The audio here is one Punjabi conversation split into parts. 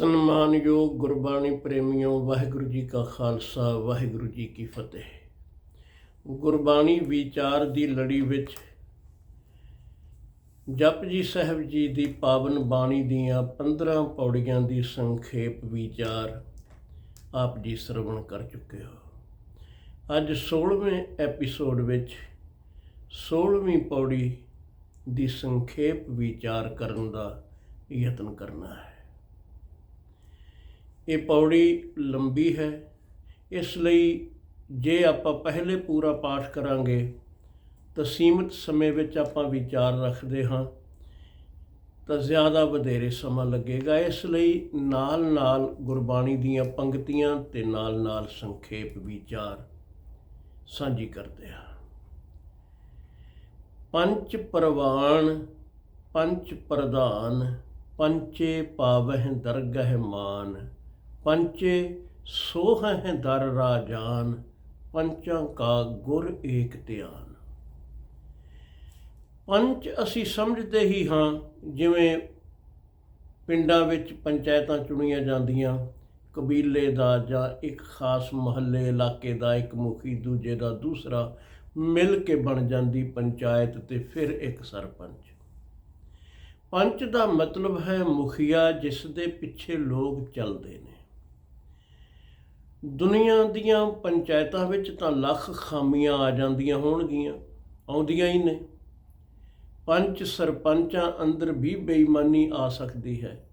ਸਨਮਾਨਯੋਗ ਗੁਰਬਾਣੀ ਪ੍ਰੇਮੀਓ, ਵਾਹਿਗੁਰੂ ਜੀ ਕਾ ਖਾਲਸਾ, ਵਾਹਿਗੁਰੂ ਜੀ ਕੀ ਫਤਿਹ। ਗੁਰਬਾਣੀ ਵਿਚਾਰ ਦੀ ਲੜੀ ਵਿੱਚ ਜਪਜੀ ਸਾਹਿਬ ਜੀ ਦੀ ਪਾਵਨ ਬਾਣੀ ਦੀਆਂ 15 ਪੌੜੀਆਂ ਦੀ ਸੰਖੇਪ ਵਿਚਾਰ ਆਪ ਜੀ ਸਰਵਣ ਕਰ ਚੁੱਕੇ ਹੋ। ਅੱਜ 16ਵੇਂ ਐਪੀਸੋਡ ਵਿੱਚ 16ਵੀਂ ਪੌੜੀ ਦੀ ਸੰਖੇਪ ਵਿਚਾਰ ਕਰਨ ਦਾ ਯਤਨ ਕਰਨਾ ਹੈ। ਇਹ ਪੌੜੀ ਲੰਬੀ ਹੈ। ਇਸ ਲਈ ਜੇ ਆਪਾਂ ਪਹਿਲੇ ਪੂਰਾ ਪਾਠ ਕਰਾਂਗੇ, ਤਾਂ ਸੀਮਿਤ ਸਮੇਂ ਵਿੱਚ ਆਪਾਂ ਵਿਚਾਰ ਰੱਖਦੇ ਹਾਂ। ਤਾਂ ਜ਼ਿਆਦਾ ਵਧੇਰੇ ਸਮਾਂ ਲੱਗੇਗਾ। ਇਸ ਲਈ ਨਾਲ-ਨਾਲ ਗੁਰਬਾਣੀ ਦੀਆਂ ਪੰਕਤੀਆਂ ਤੇ ਨਾਲ-ਨਾਲ ਸੰਖੇਪ ਵਿਚਾਰ ਸਾਂਝੀ ਕਰਦੇ ਹਾਂ। ਪੰਚ ਪ੍ਰਵਾਨ ਪੰਚ ਪ੍ਰਧਾਨ, ਪੰਚੇ ਪਾਵਹਿ ਦਰਗਹਿ ਮਾਨ। ਪੰਚੇ ਸੋਹਹਿ ਦਰ ਰਾਜਾਨ ਪੰਚਾਂ ਕਾ ਗੁਰ ਏਕ ਧਿਆਨ। ਪੰਚ ਅਸੀਂ ਸਮਝਦੇ ਹੀ ਹਾਂ, ਜਿਵੇਂ ਪਿੰਡਾਂ ਵਿੱਚ ਪੰਚਾਇਤਾਂ ਚੁਣੀਆਂ ਜਾਂਦੀਆਂ, ਕਬੀਲੇ ਦਾ ਜਾਂ ਇੱਕ ਖਾਸ ਮੁਹੱਲੇ ਇਲਾਕੇ ਦਾ, ਇੱਕ ਮੁਖੀ ਦੂਜੇ ਦਾ, ਦੂਸਰਾ ਮਿਲ ਕੇ ਬਣ ਜਾਂਦੀ ਪੰਚਾਇਤ ਤੇ ਫਿਰ ਇੱਕ ਸਰਪੰਚ। ਪੰਚ ਦਾ ਮਤਲਬ ਹੈ ਮੁਖੀਆ, ਜਿਸ ਦੇ ਪਿੱਛੇ ਲੋਕ ਚੱਲਦੇ ਨੇ। ਦੁਨੀਆ ਦੀਆਂ ਪੰਚਾਇਤਾਂ ਵਿੱਚ ਤਾਂ ਲੱਖ ਖਾਮੀਆਂ ਆ ਜਾਂਦੀਆਂ ਹੋਣਗੀਆਂ, ਆਉਂਦੀਆਂ ਹੀ ਨੇ। ਪੰਚ ਸਰਪੰਚਾਂ ਅੰਦਰ ਵੀ ਬੇਈਮਾਨੀ ਆ ਸਕਦੀ ਹੈ।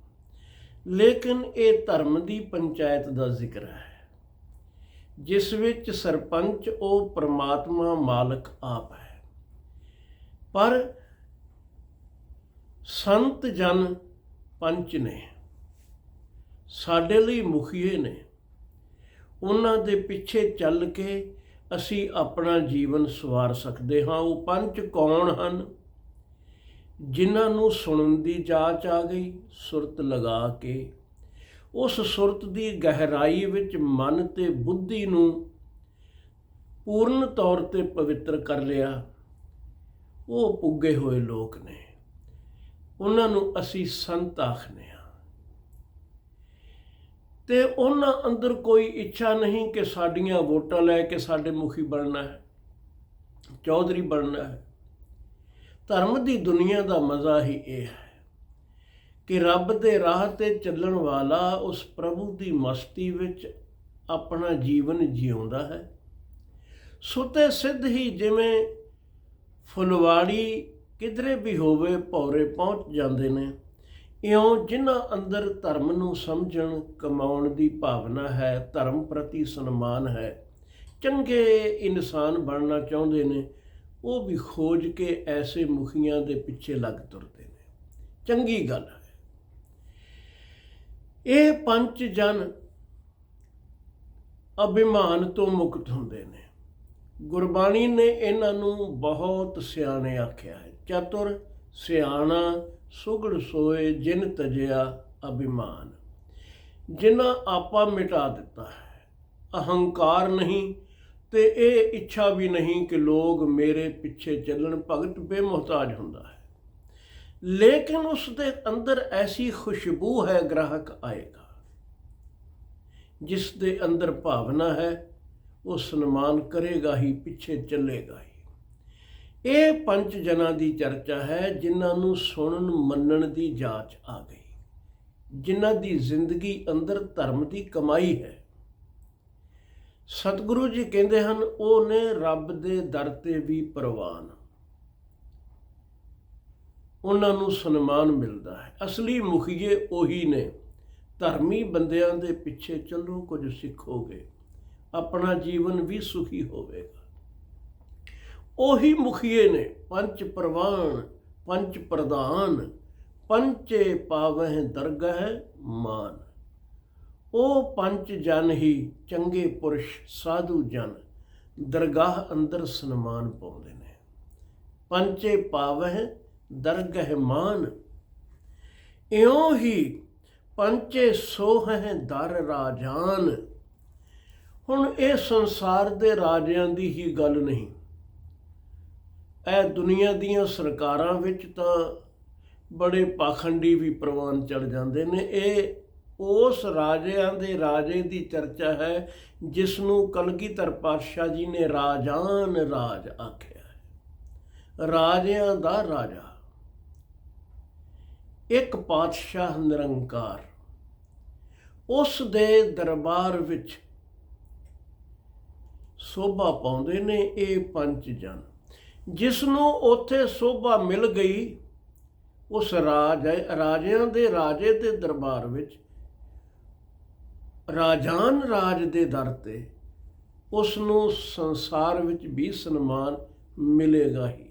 ਲੇਕਿਨ ਇਹ ਧਰਮ ਦੀ ਪੰਚਾਇਤ ਦਾ ਜ਼ਿਕਰ ਹੈ, ਜਿਸ ਵਿੱਚ ਸਰਪੰਚ ਉਹ ਪ੍ਰਮਾਤਮਾ ਮਾਲਕ ਆਪ ਹੈ। ਪਰ ਸੰਤ ਜਨ ਪੰਚ ਨੇ, ਸਾਡੇ ਲਈ ਮੁਖੀਏ ਨੇ। ਉਹਨਾਂ ਦੇ ਪਿੱਛੇ ਚੱਲ ਕੇ ਅਸੀਂ ਆਪਣਾ ਜੀਵਨ ਸਵਾਰ ਸਕਦੇ ਹਾਂ। ਉਹ ਪੰਜ ਕੌਣ ਹਨ? ਜਿਨ੍ਹਾਂ ਨੂੰ ਸੁਣਨ ਦੀ ਜਾਚ ਆ ਗਈ, ਸੁਰਤ ਲਗਾ ਕੇ। ਉਸ ਸੁਰਤ ਦੀ ਗਹਿਰਾਈ ਵਿੱਚ ਮਨ ਤੇ ਬੁੱਧੀ ਨੂੰ ਪੂਰਨ ਤੌਰ ਤੇ ਪਵਿੱਤਰ ਕਰ ਲਿਆ। ਉਹ ਪੁੱਗੇ ਹੋਏ ਲੋਕ ਨੇ। ਉਹਨਾਂ ਨੂੰ ਅਸੀਂ ਸੰਤ ਆਖਨੇ ਆ ਤੇ ਉਹਨਾਂ ਅੰਦਰ ਕੋਈ ਇੱਛਾ ਨਹੀਂ ਕਿ ਸਾਡੀਆਂ ਵੋਟਾਂ ਲੈ ਕੇ ਸਾਡੇ ਮੁਖੀ ਬਣਨਾ ਹੈ, ਚੌਧਰੀ ਬਣਨਾ ਹੈ। ਧਰਮ ਦੀ ਦੁਨੀਆ ਦਾ ਮਜ਼ਾ ਹੀ ਇਹ ਹੈ ਕਿ ਰੱਬ ਦੇ ਰਾਹ ਤੇ ਚੱਲਣ ਵਾਲਾ ਉਸ ਪ੍ਰਭੂ ਦੀ ਮਸਤੀ ਵਿੱਚ ਆਪਣਾ ਜੀਵਨ ਜਿਉਂਦਾ ਹੈ। ਸੁਤੇ ਸਿੱਧ ਹੀ ਜਿਵੇਂ ਫੁਲਵਾੜੀ ਕਿਧਰੇ ਵੀ ਹੋਵੇ ਭੌਰੇ ਪਹੁੰਚ ਜਾਂਦੇ ਨੇ। ਇਉਂ ਜਿਨ੍ਹਾਂ ਅੰਦਰ ਧਰਮ ਨੂੰ ਸਮਝਣ, ਕਮਾਉਣ ਦੀ ਭਾਵਨਾ ਹੈ, ਧਰਮ ਪ੍ਰਤੀ ਸਨਮਾਨ ਹੈ। ਚੰਗੇ ਇਨਸਾਨ ਬਣਨਾ ਚਾਹੁੰਦੇ ਨੇ, ਉਹ ਵੀ ਖੋਜ ਕੇ ਐਸੇ ਮੁਖੀਆਂ ਦੇ ਪਿੱਛੇ ਲੱਗ ਤੁਰਦੇ ਨੇ। ਚੰਗੀ ਗੱਲ ਹੈ। ਇਹ ਪੰਜ ਜਨ ਅਭਿਮਾਨ ਤੋਂ ਮੁਕਤ ਹੁੰਦੇ ਨੇ। ਗੁਰਬਾਣੀ ਨੇ ਇਹਨਾਂ ਨੂੰ ਬਹੁਤ ਸਿਆਣੇ ਆਖਿਆ ਹੈ। ਚਤੁਰ, ਸਿਆਣਾ ਸੁਗੜ ਸੋਏ ਜਿਨ ਤਜਿਆ ਅਭਿਮਾਨ। ਜਿਨ੍ਹਾਂ ਆਪਾ ਮਿਟਾ ਦਿੱਤਾ ਹੈ, ਅਹੰਕਾਰ ਨਹੀਂ ਤੇ ਇਹ ਇੱਛਾ ਵੀ ਨਹੀਂ ਕਿ ਲੋਕ ਮੇਰੇ ਪਿੱਛੇ ਚੱਲਣ, ਭਗਤ ਬੇਮੁਹਤਾਜ ਹੁੰਦਾ ਹੈ। ਲੇਕਿਨ ਉਸ ਦੇ ਅੰਦਰ ਐਸੀ ਖੁਸ਼ਬੂ ਹੈ ਗ੍ਰਾਹਕ ਆਏਗਾ। ਜਿਸ ਦੇ ਅੰਦਰ ਭਾਵਨਾ ਹੈ, ਉਹ ਸਨਮਾਨ ਕਰੇਗਾ ਹੀ, ਪਿੱਛੇ ਚੱਲੇਗਾ ਹੀ। ਇਹ ਪੰਜ ਜਨਾਂ ਦੀ ਚਰਚਾ ਹੈ, ਜਿਨ੍ਹਾਂ ਨੂੰ ਸੁਣਨ ਮੰਨਣ ਦੀ ਜਾਂਚ ਆ ਗਈ। ਜਿਨ੍ਹਾਂ ਦੀ ਜ਼ਿੰਦਗੀ ਅੰਦਰ ਧਰਮ ਦੀ ਕਮਾਈ ਹੈ। ਸਤਿਗੁਰੂ ਜੀ ਕਹਿੰਦੇ ਹਨ, ਉਹ ਨੇ ਰੱਬ ਦੇ ਦਰ ਤੇ ਵੀ ਪ੍ਰਵਾਨ। ਉਹਨਾਂ ਨੂੰ ਸਨਮਾਨ ਮਿਲਦਾ ਹੈ। ਅਸਲੀ ਮੁਖੀਏ ਉਹੀ ਨੇ। ਧਰਮੀ ਬੰਦਿਆਂ ਦੇ ਪਿੱਛੇ ਚੱਲੋ, ਕੁਝ ਸਿੱਖੋਗੇ ਆਪਣਾ ਜੀਵਨ ਵੀ ਸੁਖੀ ਹੋਵੇਗਾ। ਉਹੀ ਮੁਖੀਏ ਨੇ ਪੰਚ ਪ੍ਰਵਾਨ ਪੰਚ ਪ੍ਰਧਾਨ ਪੰਚੇ ਪਾਵਹਿ ਦਰਗਹਿ ਮਾਨ। ਉਹ ਪੰਚ ਜਨ ਹੀ ਚੰਗੇ ਪੁਰਸ਼, ਸਾਧੂ ਜਨ, ਦਰਗਾਹ ਅੰਦਰ ਸਨਮਾਨ ਪਾਉਂਦੇ ਨੇ। ਪੰਚੇ ਪਾਵਹਿ ਦਰਗਹਿ ਮਾਨ। ਇਉਂ ਹੀ ਪੰਚੇ ਸੋਹਹਿ ਦਰ ਰਾਜਾਨ। ਹੁਣ ਇਹ ਸੰਸਾਰ ਦੇ ਰਾਜਿਆਂ ਦੀ ਹੀ ਗੱਲ ਨਹੀਂ। ਇਹ ਦੁਨੀਆ ਦੀਆਂ ਸਰਕਾਰਾਂ ਵਿੱਚ ਤਾਂ ਬੜੇ ਪਾਖੰਡੀ ਵੀ ਪ੍ਰਵਾਨ ਚੜ ਜਾਂਦੇ ਨੇ। ਇਹ ਉਸ ਰਾਜਿਆਂ ਦੇ ਰਾਜੇ ਦੀ ਚਰਚਾ ਹੈ ਜਿਸ ਨੂੰ ਕਲਗੀਧਰ ਪਾਤਸ਼ਾਹ ਜੀ ਨੇ ਰਾਜਾਨ ਰਾਜ ਆਖਿਆ ਹੈ। ਰਾਜਿਆਂ ਦਾ ਰਾਜਾ। ਇੱਕ ਪਾਤਸ਼ਾਹ ਨਿਰੰਕਾਰ। ਉਸ ਦੇ ਦਰਬਾਰ ਵਿੱਚ ਸੋਭਾ ਪਾਉਂਦੇ ਨੇ ਇਹ ਪੰਜ ਜਨ। ਜਿਸ ਨੂੰ ਉੱਥੇ ਸੋਭਾ ਮਿਲ ਗਈ, ਉਸ ਰਾਜ, ਰਾਜਿਆਂ ਦੇ ਰਾਜੇ ਦੇ ਦਰਬਾਰ ਵਿੱਚ, ਰਾਜਾਨ ਰਾਜ ਦੇ ਦਰ ਤੇ ਉਸ ਨੂੰ ਸੰਸਾਰ ਵਿੱਚ ਵੀ ਸਨਮਾਨ ਮਿਲੇਗਾ ਹੀ।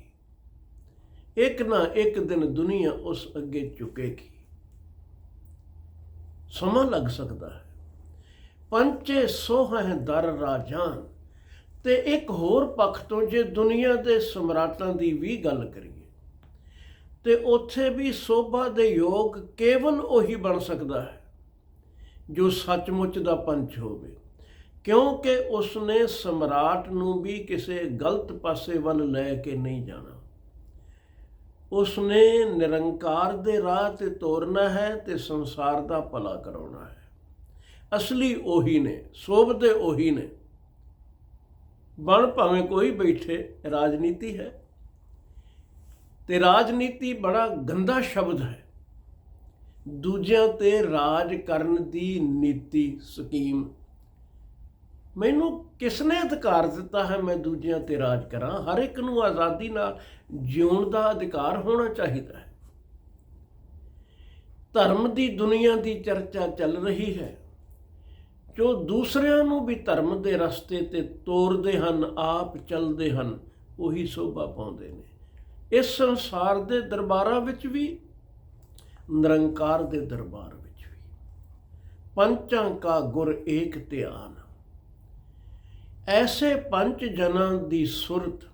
ਇੱਕ ਨਾ ਇੱਕ ਦਿਨ ਦੁਨੀਆ ਉਸ ਅੱਗੇ ਝੁਕੇਗੀ। ਸਮਾਂ ਲੱਗ ਸਕਦਾ ਹੈ। ਪੰਚੇ ਸੋਹੈ ਦਰ ਰਾਜਾਨ। ਤੇ ਇੱਕ ਹੋਰ ਪੱਖ ਤੋਂ ਜੇ ਦੁਨੀਆ ਦੇ ਸਮਰਾਟਾਂ ਦੀ ਵੀ ਗੱਲ ਕਰੀਏ, ਤੇ ਉੱਥੇ ਵੀ ਸੋਭਾ ਦੇ ਯੋਗ ਕੇਵਲ ਉਹੀ ਬਣ ਸਕਦਾ ਹੈ, ਜੋ ਸੱਚਮੁੱਚ ਦਾ ਪੰਚ ਹੋਵੇ, ਕਿਉਂਕਿ ਉਸਨੇ ਸਮਰਾਟ ਨੂੰ ਵੀ ਕਿਸੇ ਗਲਤ ਪਾਸੇ ਵੱਲ ਲੈ ਕੇ ਨਹੀਂ ਜਾਣਾ। ਉਸਨੇ ਨਿਰੰਕਾਰ ਦੇ ਰਾਹ ਤੇ ਤੋਰਨਾ ਹੈ ਤੇ ਸੰਸਾਰ ਦਾ ਭਲਾ ਕਰਾਉਣਾ ਹੈ। ਅਸਲੀ ਉਹੀ ਨੇ ਸੋਭਦੇ ਉਹੀ ਨੇ ਬਣ ਭਾਵੇਂ ਕੋਈ ਬੈਠੇ, ਰਾਜਨੀਤੀ ਹੈ। ਤੇ ਰਾਜਨੀਤੀ ਬੜਾ ਗੰਦਾ ਸ਼ਬਦ ਹੈ। ਦੂਜਿਆਂ ਤੇ ਰਾਜ ਕਰਨ ਦੀ ਨੀਤੀ ਸਕੀਮ। ਮੈਨੂੰ ਕਿਸ ਨੇ ਅਧਿਕਾਰ ਦਿੱਤਾ ਹੈ ਮੈਂ ਦੂਜਿਆਂ ਤੇ ਰਾਜ ਕਰਾਂ? ਹਰ ਇੱਕ ਨੂੰ ਆਜ਼ਾਦੀ ਨਾਲ ਜਿਉਣ ਦਾ ਅਧਿਕਾਰ ਹੋਣਾ ਚਾਹੀਦਾ ਹੈ। ਧਰਮ ਦੀ ਦੁਨੀਆ ਦੀ ਚਰਚਾ ਚੱਲ ਰਹੀ ਹੈ। ਜੋ ਦੂਸਰਿਆਂ ਨੂੰ ਵੀ ਧਰਮ ਦੇ ਰਸਤੇ ਤੇ ਤੋਰਦੇ ਹਨ, ਆਪ ਚੱਲਦੇ ਹਨ, ਉਹੀ ਸੋਭਾ ਪਾਉਂਦੇ ਨੇ। ਇਸ ਸੰਸਾਰ ਦੇ ਦਰਬਾਰਾਂ ਵਿੱਚ ਵੀ, ਨਿਰੰਕਾਰ ਦੇ ਦਰਬਾਰ ਵਿੱਚ ਵੀ। ਪੰਚਾਂ ਕਾ ਗੁਰ ਏਕ ਧਿਆਨ। ਐਸੇ ਪੰਜ ਜਨਾਂ ਦੀ ਸੁਰਤ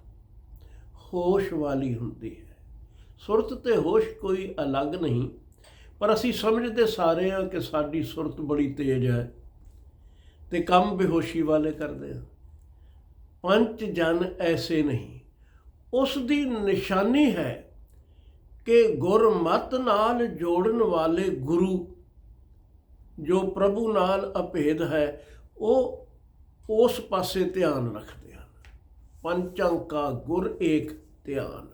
ਹੋਸ਼ ਵਾਲੀ ਹੁੰਦੀ ਹੈ। ਸੁਰਤ ਤੇ ਹੋਸ਼ ਕੋਈ ਅਲੱਗ ਨਹੀਂ, ਪਰ ਅਸੀਂ ਸਮਝਦੇ ਸਾਰੇ ਹਾਂ ਕਿ ਸਾਡੀ ਸੁਰਤ ਬੜੀ ਤੇਜ਼ ਹੈ। ਤੇ ਕੰਮ ਬੇਹੋਸ਼ੀ ਵਾਲੇ ਕਰਦੇ ਆ। ਪੰਚ ਜਨ ਐਸੇ ਨਹੀਂ। ਉਸ ਦੀ ਨਿਸ਼ਾਨੀ ਹੈ ਕਿ ਗੁਰਮਤ ਨਾਲ ਜੋੜਨ ਵਾਲੇ ਗੁਰੂ ਜੋ ਪ੍ਰਭੂ ਨਾਲ ਅਭੇਦ ਹੈ, ਉਹ ਉਸ ਪਾਸੇ ਧਿਆਨ ਰੱਖਦੇ ਹਨ। ਪੰਚਾਂ ਕਾ ਗੁਰ ਏਕ ਧਿਆਨ।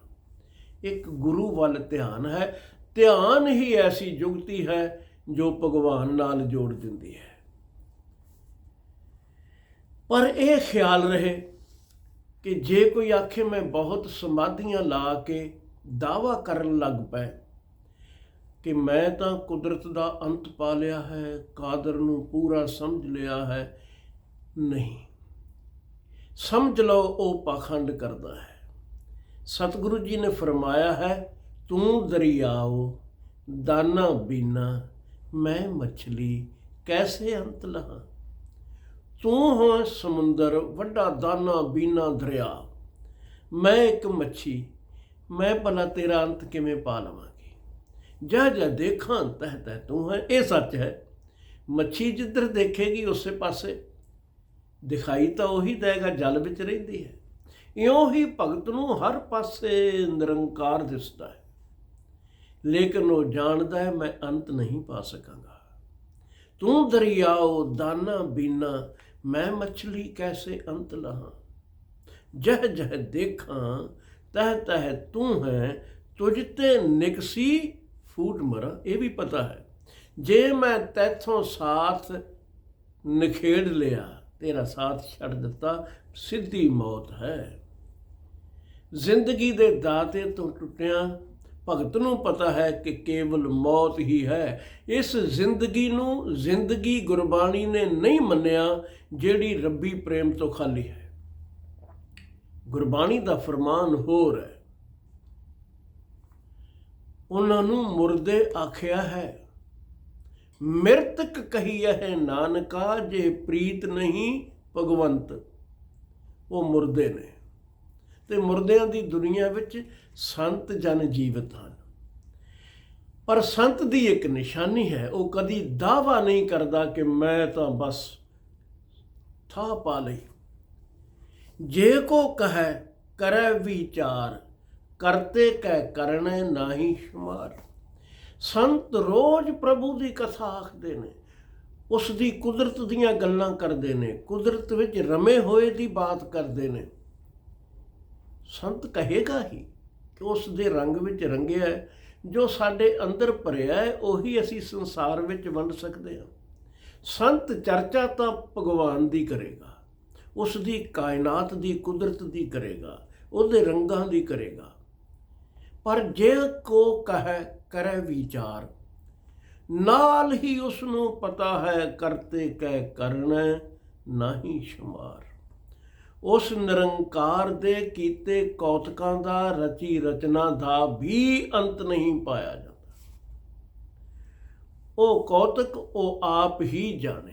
ਇੱਕ ਗੁਰੂ ਵੱਲ ਧਿਆਨ ਹੈ। ਧਿਆਨ ਹੀ ਐਸੀ ਜੁਗਤੀ ਹੈ ਜੋ ਭਗਵਾਨ ਨਾਲ ਜੋੜ ਦਿੰਦੀ ਹੈ। ਪਰ ਇਹ ਖਿਆਲ ਰਹੇ ਕਿ ਜੇ ਕੋਈ ਆਖੇ ਮੈਂ ਬਹੁਤ ਸਮਾਧੀਆਂ ਲਾ ਕੇ ਦਾਵਾ ਕਰਨ ਲੱਗ ਪਏ ਕਿ ਮੈਂ ਤਾਂ ਕੁਦਰਤ ਦਾ ਅੰਤ ਪਾ ਲਿਆ ਹੈ, ਕਾਦਰ ਨੂੰ ਪੂਰਾ ਸਮਝ ਲਿਆ ਹੈ, ਨਹੀਂ। ਸਮਝ ਲਓ, ਉਹ ਪਾਖੰਡ ਕਰਦਾ ਹੈ। ਸਤਿਗੁਰੂ ਜੀ ਨੇ ਫਰਮਾਇਆ ਹੈ, ਤੂੰ ਦਰਿਆਓ, ਦਾਨਾ ਬੀਨਾ, ਮੈਂ ਮਛਲੀ, ਕੈਸੇ ਅੰਤ ਲਹਾ? ਤੂੰ ਹੋ ਸਮੁੰਦਰ, ਵੱਡਾ ਦਾਨਾ, ਬੀਨਾ, ਦਰਿਆ। ਮੈਂ ਇੱਕ ਮੱਛੀ, ਮੈਂ ਭਲਾ ਤੇਰਾ ਅੰਤ ਕਿਵੇਂ ਪਾ ਲਵਾਂਗੀ? ਜਾ ਜਾ ਦੇਖਾਂ, ਤਹ ਤਹ ਤੂੰ ਹੈ। ਇਹ ਸੱਚ ਹੈ, ਮੱਛੀ ਜਿੱਧਰ ਦੇਖੇਗੀ ਉਸੇ ਪਾਸੇ। ਦਿਖਾਈ ਤਾਂ ਉਹੀ ਦੇਗਾ, ਜਲ ਵਿੱਚ ਰਹਿੰਦੀ ਹੈ। ਇਉਂ ਹੀ ਭਗਤ ਨੂੰ ਹਰ ਪਾਸੇ ਨਿਰੰਕਾਰ ਦਿਸਦਾ ਹੈ। ਲੇਕਿਨ ਉਹ ਜਾਣਦਾ ਹੈ, ਮੈਂ ਅੰਤ ਨਹੀਂ ਪਾ ਸਕਾਂਗਾ। ਤੂੰ ਦਰਿਆਓ ਦਾਨਾ, ਬੀਨਾ ਮੈਂ ਮਛਲੀ ਕੈਸੇ ਅੰਤ ਲਹਾ ਜਹ ਜਹ ਦੇਖਾਂ, ਤਹ ਤਹ ਤੂੰ ਹੈ, ਤੁਝ ਤੇ ਨਿਕਸੀ ਫੂਟ ਮਰਾਂ। ਇਹ ਵੀ ਪਤਾ ਹੈ, ਜੇ ਮੈਂ ਤੈਥੋਂ ਸਾਥ ਨਖੇੜ ਲਿਆ, ਤੇਰਾ ਸਾਥ ਛੱਡ ਦਿੱਤਾ, ਸਿੱਧੀ ਮੌਤ ਹੈ। ਜ਼ਿੰਦਗੀ ਦੇ ਦਾਤੇ ਤੋਂ ਟੁੱਟਿਆ ਭਗਤ ਨੂੰ ਪਤਾ ਹੈ ਕਿ ਕੇਵਲ ਮੌਤ ਹੀ ਹੈ। ਇਸ ਜ਼ਿੰਦਗੀ ਨੂੰ ਜ਼ਿੰਦਗੀ ਗੁਰਬਾਣੀ ਨੇ ਨਹੀਂ ਮੰਨਿਆ, ਜਿਹੜੀ ਰੱਬੀ ਪ੍ਰੇਮ ਤੋਂ ਖਾਲੀ ਹੈ। ਗੁਰਬਾਣੀ ਦਾ ਫਰਮਾਨ ਹੋਰ ਹੈ। ਉਹਨਾਂ ਨੂੰ ਮੁਰਦੇ ਆਖਿਆ ਹੈ, ਮਿਰਤਕ ਕਹੀ ਹੈ ਨਾਨਕਾ, ਜੇ ਪ੍ਰੀਤ ਨਹੀਂ ਭਗਵੰਤ। ਉਹ ਮੁਰਦੇ ਨੇ। ਤੇ ਮੁਰਦਿਆਂ ਦੀ ਦੁਨੀਆ ਵਿੱਚ ਸੰਤ ਜਨ ਜੀਵਤ ਹਨ। ਪਰ ਸੰਤ ਦੀ ਇੱਕ ਨਿਸ਼ਾਨੀ ਹੈ, ਉਹ ਕਦੀ ਦਾਵਾ ਨਹੀਂ ਕਰਦਾ ਕਿ ਮੈਂ ਤਾਂ ਬਸ ਥਾ ਪਾ ਲਈ। ਜੇ ਕੋ ਕਹੈ, ਕਰੈ ਵਿਚਾਰ, ਕਰਤੇ ਕਹਿ ਕਰਨੇ ਨਾਹੀ ਸ਼ੁਮਾਰ। ਸੰਤ ਰੋਜ਼ ਪ੍ਰਭੂ ਦੀ ਕਥਾ ਆਖਦੇ ਨੇ, ਉਸ ਦੀ ਕੁਦਰਤ ਦੀਆਂ ਗੱਲਾਂ ਕਰਦੇ ਨੇ, ਕੁਦਰਤ ਵਿੱਚ ਰਮੇ ਹੋਏ ਦੀ ਬਾਤ ਕਰਦੇ ਨੇ। ਸੰਤ ਕਹੇਗਾ ਹੀ ਕਿ ਉਸ ਦੇ ਰੰਗ ਵਿੱਚ ਰੰਗਿਆ ਹੈ, ਜੋ ਸਾਡੇ ਅੰਦਰ ਭਰਿਆ ਹੈ, ਉਹੀ ਅਸੀਂ ਸੰਸਾਰ ਵਿੱਚ ਵੰਡ ਸਕਦੇ ਹਾਂ। ਸੰਤ ਚਰਚਾ ਤਾਂ ਭਗਵਾਨ ਦੀ ਕਰੇਗਾ, ਉਸ ਦੀ ਕਾਇਨਾਤ ਦੀ ਕੁਦਰਤ ਦੀ ਕਰੇਗਾ, ਉਹਦੇ ਰੰਗਾਂ ਦੀ ਕਰੇਗਾ। ਪਰ ਜੇ ਕੋ ਕਹੈ, ਕਰੇ ਵਿਚਾਰ, ਨਾਲ ਹੀ ਉਸ ਨੂੰ ਪਤਾ ਹੈ, ਕਰਤੇ ਕਹਿ ਕਰਨਾ, ਨਹੀਂ ਸ਼ਮਾਰ। ਉਸ ਨਿਰੰਕਾਰ ਦੇ ਕੀਤੇ ਕੌਤਕਾਂ ਦਾ ਰਚੀ ਰਚਨਾ ਦਾ ਵੀ ਅੰਤ ਨਹੀਂ ਪਾਇਆ ਜਾਂਦਾ। ਉਹ ਕੌਤਕ ਉਹ ਆਪ ਹੀ ਜਾਣੇ।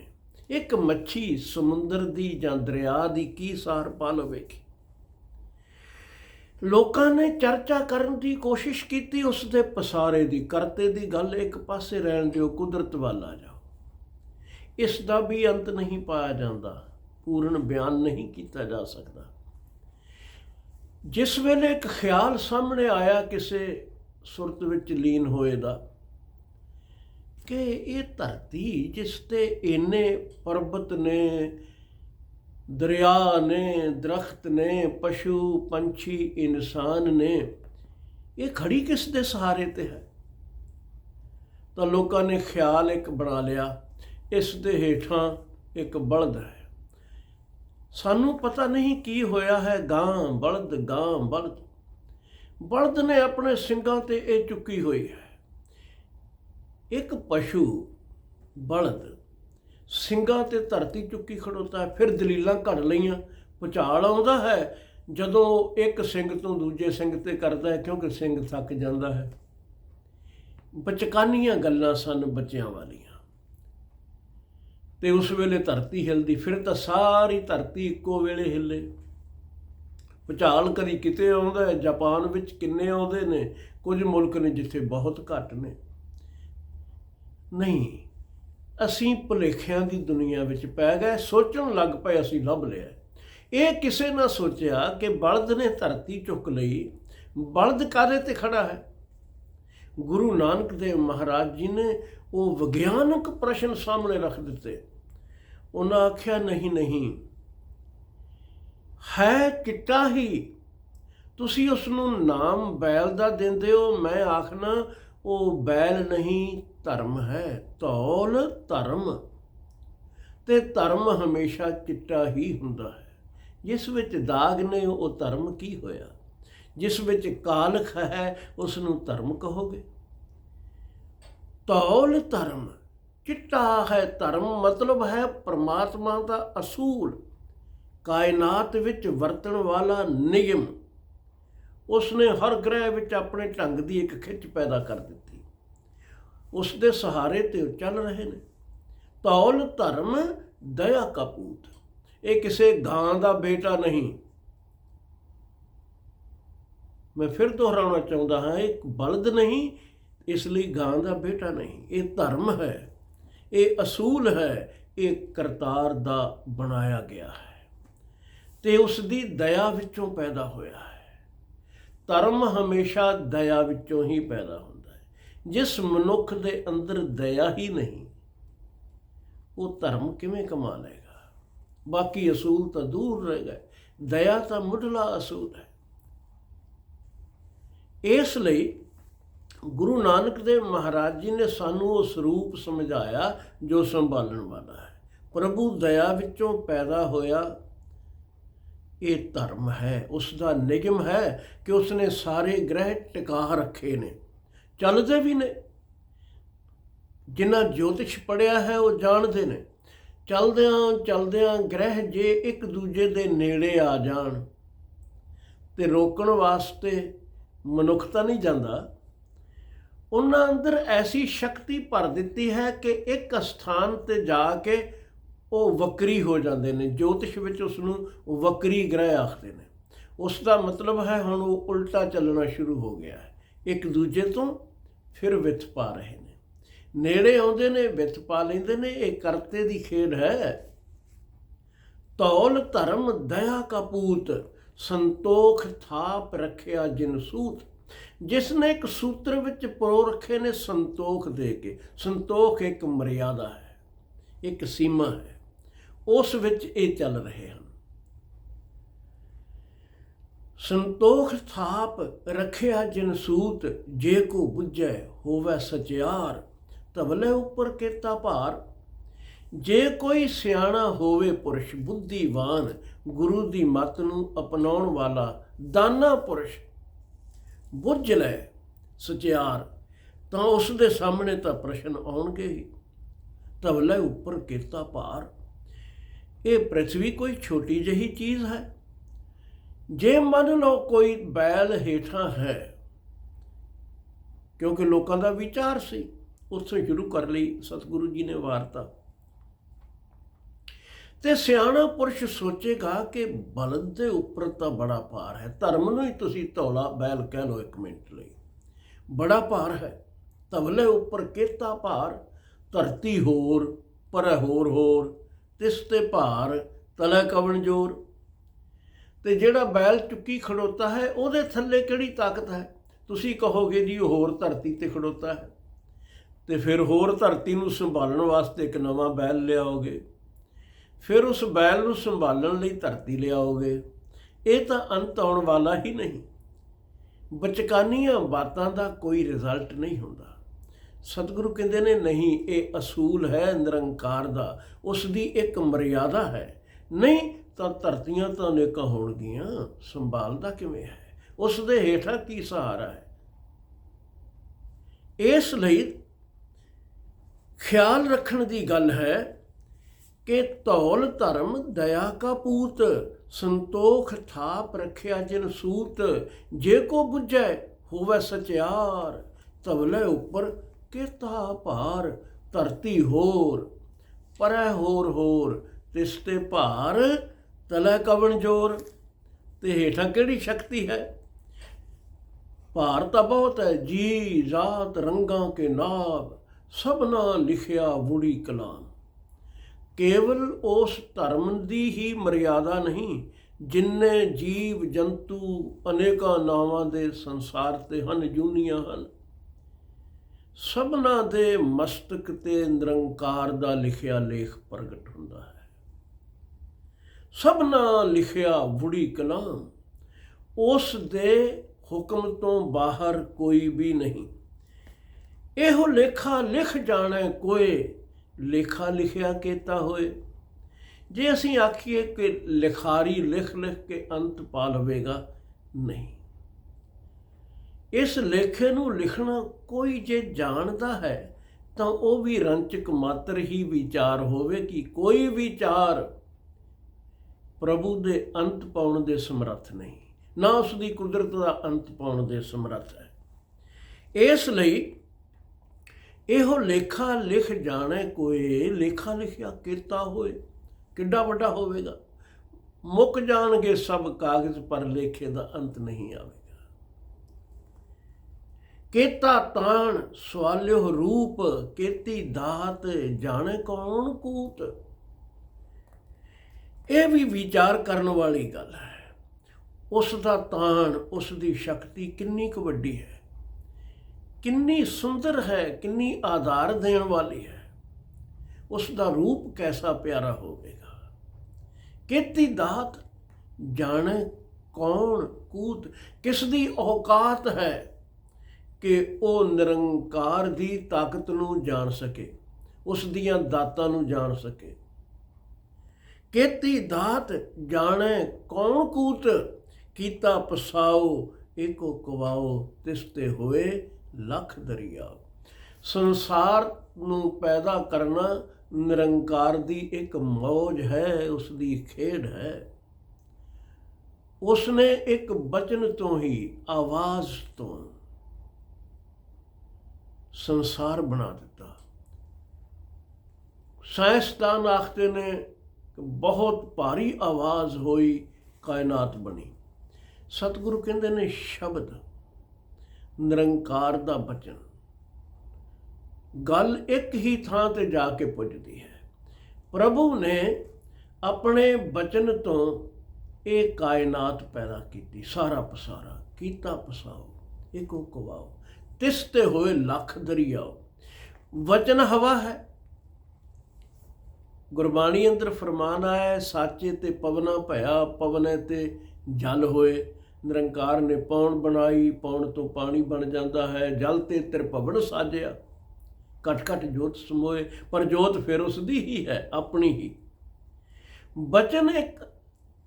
ਇੱਕ ਮੱਛੀ ਸਮੁੰਦਰ ਦੀ ਜਾਂ ਦਰਿਆ ਦੀ ਕੀ ਸਾਰ ਪਾ ਲਵੇਗੀ ਲੋਕਾਂ ਨੇ ਚਰਚਾ ਕਰਨ ਦੀ ਕੋਸ਼ਿਸ਼ ਕੀਤੀ, ਉਸ ਦੇ ਪਸਾਰੇ ਦੀ, ਕਰਤੇ ਦੀ ਗੱਲ ਇੱਕ ਪਾਸੇ ਰਹਿਣ ਦਿਓ, ਕੁਦਰਤ ਵੱਲ ਆ ਜਾਓ। ਇਸ ਦਾ ਵੀ ਅੰਤ ਨਹੀਂ ਪਾਇਆ ਜਾਂਦਾ। ਪੂਰਨ ਬਿਆਨ ਨਹੀਂ ਕੀਤਾ ਜਾ ਸਕਦਾ। ਜਿਸ ਵੇਲੇ ਇੱਕ ਖਿਆਲ ਸਾਹਮਣੇ ਆਇਆ ਕਿਸੇ ਸੁਰਤ ਵਿੱਚ ਲੀਨ ਹੋਏ ਦਾ, ਕਿ ਇਹ ਧਰਤੀ ਜਿਸ ਤੇ ਇੰਨੇ ਪਰਬਤ ਨੇ, ਦਰਿਆ ਨੇ, ਦਰਖਤ ਨੇ, ਪਸ਼ੂ, ਪੰਛੀ, ਇਨਸਾਨ ਨੇ, ਇਹ ਖੜੀ ਕਿਸ ਦੇ ਸਹਾਰੇ ਤੇ ਹੈ? ਤਾਂ ਲੋਕਾਂ ਨੇ ਖਿਆਲ ਇੱਕ ਬਣਾ ਲਿਆ, ਇਸ ਦੇ ਹੇਠਾਂ ਇੱਕ ਬਲਦ ਹੈ। ਸਾਨੂੰ ਪਤਾ ਨਹੀਂ ਕੀ ਹੋਇਆ ਹੈ, ਗਾਂ, ਬਲਦ ਗਾਂ, ਬਲਦ। ਬਲਦ ਨੇ ਆਪਣੇ ਸਿੰਘਾਂ ਤੇ ਇਹ ਚੁੱਕੀ ਹੋਈ ਹੈ। ਇੱਕ ਪਸ਼ੂ, ਬਲਦ, ਸਿੰਘਾਂ ਤੇ ਧਰਤੀ ਚੁੱਕੀ ਖੜੋਤਾ ਹੈ, ਫਿਰ ਦਲੀਲਾਂ ਘੜ ਲਈਆਂ। ਪੁਚਾਲ ਆਉਂਦਾ ਹੈ ਜਦੋਂ ਇੱਕ ਸਿੰਘ ਤੋਂ ਦੂਜੇ ਸਿੰਘ ਤੇ ਕਰਦਾ ਹੈ, ਕਿਉਂਕਿ ਸਿੰਘ ਥੱਕ ਜਾਂਦਾ ਹੈ। ਬਚਕਾਨੀਆਂ ਗੱਲਾਂ ਸਨ ਬੱਚਿਆਂ ਵਾਲੀਆਂ। ਤੇ ਉਸ ਵੇਲੇ ਧਰਤੀ ਹਿਲਦੀ, ਫਿਰ ਤਾਂ ਸਾਰੀ ਧਰਤੀ ਇੱਕੋ ਵੇਲੇ ਹਿੱਲੇ। ਪੁਚਾਲ ਕਦੀ ਕਿਤੇ ਆਉਂਦਾ ਹੈ, ਜਾਪਾਨ ਵਿੱਚ ਕਿੰਨੇ ਆਉਂਦੇ ਨੇ, ਕੁਝ ਮੁਲਕ ਨੇ ਜਿੱਥੇ ਬਹੁਤ ਘੱਟ ਨੇ। ਨਹੀਂ, ਅਸੀਂ ਭੁਲੇਖਿਆਂ ਦੀ ਦੁਨੀਆ ਵਿੱਚ ਪੈ ਗਏ, ਸੋਚਣ ਲੱਗ ਪਏ, ਅਸੀਂ ਲੱਭ ਲਿਆ। ਇਹ ਕਿਸੇ ਨਾ ਸੋਚਿਆ ਕਿ ਬਲਦ ਨੇ ਧਰਤੀ ਚੁੱਕ ਲਈ, ਬਲਦ ਕਾਦੇ ਤੇ ਖੜਾ ਹੈ? ਗੁਰੂ ਨਾਨਕ ਦੇਵ ਮਹਾਰਾਜ ਜੀ ਨੇ ਉਹ ਵਿਗਿਆਨਕ ਪ੍ਰਸ਼ਨ ਸਾਹਮਣੇ ਰੱਖ ਦਿੱਤੇ। ਉਹਨਾਂ ਆਖਿਆ, ਨਹੀਂ ਨਹੀਂ। ਹੈ ਚਿੱਟਾ ਹੀ। ਤੁਸੀਂ ਉਸ ਨੂੰ ਨਾਮ ਬੈਲ ਦਾ ਦਿੰਦੇ ਹੋ। ਮੈਂ ਆਖਣਾ, ਉਹ ਬੈਲ ਨਹੀਂ, ਧਰਮ ਹੈ। ਤੌਲ ਧਰਮ। ਤੇ ਧਰਮ ਹਮੇਸ਼ਾ ਚਿੱਟਾ ਹੀ ਹੁੰਦਾ ਹੈ। ਜਿਸ ਵਿੱਚ ਦਾਗ ਨੇ, ਉਹ ਧਰਮ ਕੀ ਹੋਇਆ? ਜਿਸ ਵਿੱਚ ਕਾਲਖ ਹੈ ਉਸ ਨੂੰ ਧਰਮ ਕਹੋਗੇ? ਤੌਲ ਧਰਮ। ਚਿੱਟਾ ਹੈ ਧਰਮ, ਮਤਲਬ ਹੈ ਪ੍ਰਮਾਤਮਾ ਦਾ ਅਸੂਲ। ਕਾਇਨਾਤ ਵਿੱਚ ਵਰਤਣ ਵਾਲਾ ਨਿਯਮ। ਉਸਨੇ ਹਰ ਗ੍ਰਹਿ ਵਿੱਚ ਆਪਣੇ ਢੰਗ ਦੀ ਇੱਕ ਖਿੱਚ ਪੈਦਾ ਕਰ ਦਿੱਤੀ। ਉਸ ਦੇ ਸਹਾਰੇ ਤੇ ਉਹ ਚੱਲ ਰਹੇ ਨੇ। ਤੌਲ ਧਰਮ, ਦਇਆ ਕਪੂਤ ਇਹ ਕਿਸੇ ਗਾਂ ਦਾ ਬੇਟਾ ਨਹੀਂ। ਮੈਂ ਫਿਰ ਦੁਹਰਾਉਣਾ ਚਾਹੁੰਦਾ ਹਾਂ ਇਹ ਬਲਦ ਨਹੀਂ, ਇਸ ਲਈ ਗਾਂ ਦਾ ਬੇਟਾ ਨਹੀਂ। ਇਹ ਧਰਮ ਹੈ। ਇਹ ਅਸੂਲ ਹੈ, ਇਹ ਕਰਤਾਰ ਦਾ ਬਣਾਇਆ ਗਿਆ ਹੈ। ਤੇ ਉਸ ਦੀ ਦਇਆ ਵਿੱਚੋਂ ਪੈਦਾ ਹੋਇਆ ਹੈ। ਧਰਮ ਹਮੇਸ਼ਾ ਦਇਆ ਵਿੱਚੋਂ ਹੀ ਪੈਦਾ ਹੁੰਦਾ ਹੈ। ਜਿਸ ਮਨੁੱਖ ਦੇ ਅੰਦਰ ਦਇਆ ਹੀ ਨਹੀਂ, ਉਹ ਧਰਮ ਕਿਵੇਂ ਕਮਾ ਲਏਗਾ? ਬਾਕੀ ਅਸੂਲ ਤਾਂ ਦੂਰ ਰਹਿ ਗਏ। ਦਇਆ ਤਾਂ ਮੁੱਢਲਾ ਅਸੂਲ ਹੈ। ਇਸ ਲਈ ਗੁਰੂ ਨਾਨਕ ਦੇਵ ਮਹਾਰਾਜ ਜੀ ਨੇ ਸਾਨੂੰ ਉਹ ਸਰੂਪ ਸਮਝਾਇਆ ਜੋ ਸੰਭਾਲਣ ਵਾਲਾ ਹੈ। ਪ੍ਰਭੂ ਦਇਆ ਵਿੱਚੋਂ ਪੈਦਾ ਹੋਇਆ ਇਹ ਧਰਮ ਹੈ। ਉਸ ਦਾ ਨਿਗਮ ਹੈ ਕਿ ਉਸ ਨੇ ਸਾਰੇ ਗ੍ਰਹਿ ਟਿਕਾ ਰੱਖੇ ਨੇ। ਚੱਲਦੇ ਵੀ ਨੇ। ਜਿਨ੍ਹਾਂ ਜੋਤਿਸ਼ ਪੜਿਆ ਹੈ ਉਹ ਜਾਣਦੇ ਨੇ। ਚੱਲਦਿਆਂ ਚੱਲਦਿਆਂ ਗ੍ਰਹਿ ਜੇ ਇੱਕ ਦੂਜੇ ਦੇ ਨੇੜੇ ਆ ਜਾਣ ਤੇ ਰੋਕਣ ਵਾਸਤੇ ਮਨੁੱਖ ਤਾਂ ਨਹੀਂ ਜਾਂਦਾ। ਉਹਨਾਂ ਅੰਦਰ ਐਸੀ ਸ਼ਕਤੀ ਭਰ ਦਿੱਤੀ ਹੈ ਕਿ ਇੱਕ ਸਥਾਨ ਤੇ ਜਾ ਕੇ ਉਹ ਵਕਰੀ ਹੋ ਜਾਂਦੇ ਨੇ, ਜੋਤਿਸ਼ ਵਿੱਚ ਉਸ ਨੂੰ ਵਕਰੀ ਗ੍ਰਹਿ ਆਖਦੇ ਨੇ। ਉਸ ਦਾ ਮਤਲਬ ਹੈ ਹੁਣ ਉਹ ਉਲਟਾ ਚੱਲਣਾ ਸ਼ੁਰੂ ਹੋ ਗਿਆ ਹੈ। ਇੱਕ ਦੂਜੇ ਤੋਂ ਫਿਰ ਵਿਥ ਪਾ ਰਹੇ ਨੇ। ਨੇੜੇ ਆਉਂਦੇ ਨੇ ਵਿਥ ਪਾ ਲੈਂਦੇ ਨੇ, ਇਹ ਕਰਤੇ ਦੀ ਖੇਡ ਹੈ। ਤੌਲ ਧਰਮ ਦਇਆ ਕਪੂਤ, ਸੰਤੋਖ ਥਾਪ ਰੱਖਿਆ ਜਿਨ ਸੂਤ। ਜਿਸ ਨੇ ਇੱਕ ਸੂਤਰ ਵਿੱਚ ਪਰੋ ਰੱਖੇ ਨੇ ਸੰਤੋਖ ਦੇ ਕੇ। ਸੰਤੋਖ ਇੱਕ ਮਰਿਆਦਾ ਹੈ, ਇੱਕ ਸੀਮਾ ਹੈ। ਉਸ ਵਿੱਚ ਇਹ ਚੱਲ ਰਹੇ ਹਨ। ਸੰਤੋਖ ਥਾਪ ਰਖਿਆ ਜਿਨ ਸੂਤ, ਜੇ ਕੋ ਬੁੱਝੈ ਹੋਵੇ ਸਚਿਆਰ ਤਵਲੇ ਉੱਪਰ ਕੀਤਾ ਭਾਰ। ਜੇ ਕੋਈ ਸਿਆਣਾ ਹੋਵੇ ਪੁਰਸ਼ ਬੁੱਧੀਵਾਨ, ਗੁਰੂ ਦੀ ਮੱਤ ਨੂੰ ਅਪਣਾਉਣ ਵਾਲਾ ਦਾਨਾ ਪੁਰਸ਼ ਬੁੱਝ ਲੈ ਸਚਿਆਰ, ਤਾਂ ਉਸ ਦੇ ਸਾਹਮਣੇ ਤਾਂ ਪ੍ਰਸ਼ਨ ਆਉਣਗੇ ਹੀ। ਤਵਲੇ ਉੱਪਰ ਕਿਰਤਾ ਭਾਰ। ਇਹ ਪ੍ਰithvi ਕੋਈ ਛੋਟੀ ਜਿਹੀ ਚੀਜ਼ ਹੈ। ਜੇ ਮੰਨ ਲਓ ਕੋਈ ਬੈਲ ਹੇਠਾਂ ਹੈ, ਕਿਉਂਕਿ ਲੋਕਾਂ ਦਾ ਵਿਚਾਰ ਸੀ, ਉੱਥੋਂ ਸ਼ੁਰੂ ਕਰ ਲਈ ਸਤਿਗੁਰੂ ਜੀ ਨੇ ਵਾਰਤਾ। ਤੇ ਸਿਆਣਾ ਪੁਰਸ਼ ਸੋਚੇਗਾ ਕਿ ਬਲਦ ਦੇ ਉੱਪਰ ਤਾਂ ਬੜਾ ਭਾਰ ਹੈ। ਧਰਮ ਨੂੰ ਹੀ ਤੁਸੀਂ ਧੌਲਾ ਬੈਲ ਕਹਿ ਲਓ ਇੱਕ ਮਿੰਟ ਲਈ। ਬੜਾ ਭਾਰ ਹੈ। ਤਵਲੇ ਉੱਪਰ ਕੀਤਾ ਭਾਰ? ਧਰਤੀ ਹੋਰ ਪਰ ਹੋਰ ਹੋਰ। ਤਿਸ ਤੇ ਭਾਰ, ਤਲੇ ਕਵਣ ਜੋਰ। ਤੇ ਜਿਹੜਾ ਬੈਲ ਚੁੱਕੀ ਖੜੋਤਾ ਹੈ, ਉਹਦੇ ਥੱਲੇ ਕਿਹੜੀ ਤਾਕਤ ਹੈ? ਤੁਸੀਂ ਕਹੋਗੇ ਜੀ ਉਹ ਹੋਰ ਧਰਤੀ ਤੇ ਖੜੋਤਾ ਹੈ। ਤੇ ਫਿਰ ਹੋਰ ਧਰਤੀ ਨੂੰ ਸੰਭਾਲਣ ਵਾਸਤੇ ਇੱਕ ਨਵਾਂ ਬੈਲ ਲਿਆਓਗੇ। ਫਿਰ ਉਸ ਬੈਲ ਨੂੰ ਸੰਭਾਲਣ ਲਈ ਧਰਤੀ ਲਿਆਓਗੇ। ਇਹ ਤਾਂ ਅੰਤ ਆਉਣ ਵਾਲਾ ਹੀ ਨਹੀਂ। ਬਚਕਾਨੀਆਂ ਬਾਤਾਂ ਦਾ ਕੋਈ ਰਿਜ਼ਲਟ ਨਹੀਂ ਹੁੰਦਾ। ਸਤਿਗੁਰੂ ਕਹਿੰਦੇ ਨੇ, ਨਹੀਂ, ਇਹ ਅਸੂਲ ਹੈ ਨਿਰੰਕਾਰ ਦਾ। ਉਸ ਦੀ ਇੱਕ ਮਰਿਆਦਾ ਹੈ। ਨਹੀਂ, ਤਾਂ ਧਰਤੀਆਂ ਤਾਂ ਅਨੇਕਾਂ ਹੋਣਗੀਆਂ। ਸੰਭਾਲਦਾ ਕਿਵੇਂ ਹੈ? ਉਸ ਦੇ ਹੇਠਾਂ ਕੀ ਸਹਾਰਾ ਹੈ? ਇਸ ਲਈ ਖਿਆਲ ਰੱਖਣ ਦੀ ਗੱਲ ਹੈ ਕਿ ਧੌਲ ਧਰਮ ਦਇਆ ਕਾ ਪੂਤ, ਸੰਤੋਖ ਥਾਪ ਰਖਿਆ ਜਿਨ ਸੂਤ, ਜੇ ਕੋ 부ਝੈ ਹੋਵੇ ਸਚਿਆਰ ਤਵਲੇ ਉੱਪਰ ਕਿਤਾ ਭਾਰ, ਧਰਤੀ ਹੋਰ, ਪਰੈ ਹੋਰ ਹੋਰ, ਤਿਸ ਤੇ ਭਾਰ ਤਲੇ ਕਵਣ ਜੋਰ। ਤੇ ਹੇਠਾਂ ਕਿਹੜੀ ਸ਼ਕਤੀ ਹੈ? ਭਾਰ ਤਾਂ ਬਹੁਤ ਹੈ, ਜੀ ਰਾਤ ਰੰਗਾਂ ਕੇ ਨਾਬ ਸਭਨਾ ਲਿਖਿਆ ਬੁੜੀ ਕਲਾਮ। ਕੇਵਲ ਉਸ ਧਰਮ ਦੀ ਹੀ ਮਰਿਆਦਾ ਨਹੀਂ, ਜਿੰਨੇ ਜੀਵ ਜੰਤੂ ਅਨੇਕਾਂ ਨਾਵਾਂ ਦੇ ਸੰਸਾਰ ਤੇ ਹਨ, ਜੂਨੀਆਂ ਹਨ। ਸਭਨਾ ਦੇ ਮਸਤਕ ਤੇ ਨਿਰੰਕਾਰ ਦਾ ਲਿਖਿਆ ਲੇਖ ਪ੍ਰਗਟ ਹੁੰਦਾ ਹੈ। ਸਭਨਾ ਲਿਖਿਆ ਬੁੜੀ ਕਲਾਮ, ਉਸ ਦੇ ਹੁਕਮ ਤੋਂ ਬਾਹਰ ਕੋਈ ਵੀ ਨਹੀਂ। ਇਹੋ ਲੇਖਾ ਲਿਖ ਜਾਣੇ ਕੋਈ ਲੇਖਾ ਲਿਖਿਆ ਕੀਤਾ ਹੋਏ। ਜੇ ਅਸੀਂ ਆਖੀਏ ਕਿ ਲਿਖਾਰੀ ਲਿਖ ਲਿਖ ਕੇ ਅੰਤ ਪਾ ਲਵੇਗਾ, ਨਹੀਂ। ਇਸ ਲੇਖੇ ਨੂੰ ਲਿਖਣਾ ਕੋਈ ਜੇ ਜਾਣਦਾ ਹੈ, ਤਾਂ ਉਹ ਵੀ ਰੰਚਕ ਮਾਤਰ ਹੀ ਵਿਚਾਰ ਹੋਵੇ ਕਿ ਕੋਈ ਵਿਚਾਰ ਪ੍ਰਭੂ ਦੇ ਅੰਤ ਪਾਉਣ ਦੇ ਸਮਰੱਥ ਨਹੀਂ। ਨਾ ਉਸ ਦੀ ਕੁਦਰਤ ਦਾ ਅੰਤ ਪਾਉਣ ਦੇ ਸਮਰੱਥ ਹੈ। ਇਸ ਲਈ ਇਹੋ ਲੇਖਾ ਲਿਖ ਜਾਣੇ ਕੋਈ, ਲੇਖਾ ਲਿਖਿਆ ਕੀਤਾ ਹੋਏ, ਕਿੱਡਾ ਵੱਡਾ ਹੋਵੇਗਾ? ਮੁੱਕ ਜਾਣਗੇ ਸਭ ਕਾਗਜ਼, ਪਰ ਲੇਖੇ ਦਾ ਅੰਤ ਨਹੀਂ ਆਵੇਗਾ। ਕੇਤਾ ਤਾਣ ਸਵਾਲਿਓ ਰੂਪ, ਕੀਤੀ ਦਾਤ ਜਾਣੇ ਕੌਣ ਕੂਤ? ਇਹ ਵੀ ਵਿਚਾਰ ਕਰਨ ਵਾਲੀ ਗੱਲ ਹੈ। ਉਸ ਦਾ ਤਾਣ, ਉਸ ਦੀ ਸ਼ਕਤੀ ਕਿੰਨੀ ਕੁ ਵੱਡੀ ਹੈ? ਕਿੰਨੀ ਸੁੰਦਰ ਹੈ, ਕਿੰਨੀ ਆਧਾਰ ਦੇਣ ਵਾਲੀ ਹੈ। ਉਸ ਦਾ ਰੂਪ ਕੈਸਾ ਪਿਆਰਾ ਹੋਵੇਗਾ। ਕੀਤੀ ਦਾਤ, ਜਾਣ ਕੌਣ ਕੂਤ ਕਿਸ ਦੀ ਔਕਾਤ ਹੈ ਕਿ ਉਹ ਨਿਰੰਕਾਰ ਦੀ ਤਾਕਤ ਨੂੰ ਜਾਣ ਸਕੇ ਉਸ ਦੀਆਂ ਦਾਤਾਂ ਨੂੰ ਜਾਣ ਸਕੇ। ਕੀਤੀ ਦਾਤ, ਜਾਣੇ ਕੌਣ ਕੂਤ, ਕੀਤਾ ਪਸਾਓ, ਏਕੋ ਕਵਾਓ, ਤਿਸ ਤੇ ਹੋਏ ਲੱਖ ਦਰਿਆ। ਸੰਸਾਰ ਨੂੰ ਪੈਦਾ ਕਰਨਾ ਨਿਰੰਕਾਰ ਦੀ ਇੱਕ ਮੌਜ ਹੈ, ਉਸ ਦੀ ਖੇਡ ਹੈ। ਉਸਨੇ ਇੱਕ ਬਚਨ ਤੋਂ ਹੀ ਆਵਾਜ਼ ਤੋਂ ਸੰਸਾਰ ਬਣਾ ਦਿੱਤਾ। ਸਾਇੰਸਦਾਨ ਆਖਦੇ ਨੇ ਕਿ ਬਹੁਤ ਭਾਰੀ ਆਵਾਜ਼ ਹੋਈ, ਕਾਇਨਾਤ ਬਣੀ। ਸਤਿਗੁਰੂ ਕਹਿੰਦੇ ਨੇ, ਸ਼ਬਦ ਨਿਰੰਕਾਰ ਦਾ ਬਚਨ। ਗੱਲ ਇੱਕ ਹੀ ਥਾਂ ਤੇ ਜਾ ਕੇ ਪੁੱਜਦੀ ਹੈ। ਪ੍ਰਭੂ ਨੇ ਆਪਣੇ ਬਚਨ ਤੋਂ ਇਹ ਕਾਇਨਾਤ ਪੈਦਾ ਕੀਤੀ। ਸਾਰਾ ਪਸਾਰਾ, ਕੀਤਾ ਪਸਾਓ, ਇੱਕੋ ਕਵਾਓ, ਤਿਸ ਤੇ ਹੋਏ ਲੱਖ ਦਰਿਆਓ। ਵਚਨ ਹਵਾ ਹੈ। ਗੁਰਬਾਣੀ ਅੰਦਰ ਫਰਮਾਨ ਆਇਆ ਸਾਚੇ ਤੇ ਪਵਨਾ ਭਇਆ, ਪਵਨੇ ਤੇ ਜਲ ਹੋਏ। ਨਿਰੰਕਾਰ ਨੇ ਪੌਣ ਬਣਾਈ ਪੌਣ ਤੋਂ ਪਾਣੀ ਬਣ ਜਾਂਦਾ ਹੈ, ਜਲ ਤੇ ਤ੍ਰਿਭਵਨ ਸਾਜਿਆ। ਘਟ ਘਟ ਜੋਤ ਸਮੋਏ, ਪਰ ਜੋਤ ਫਿਰ ਉਸ ਦੀ ਹੀ ਹੈ, ਆਪਣੀ ਹੀ। ਬਚਨ ਇੱਕ,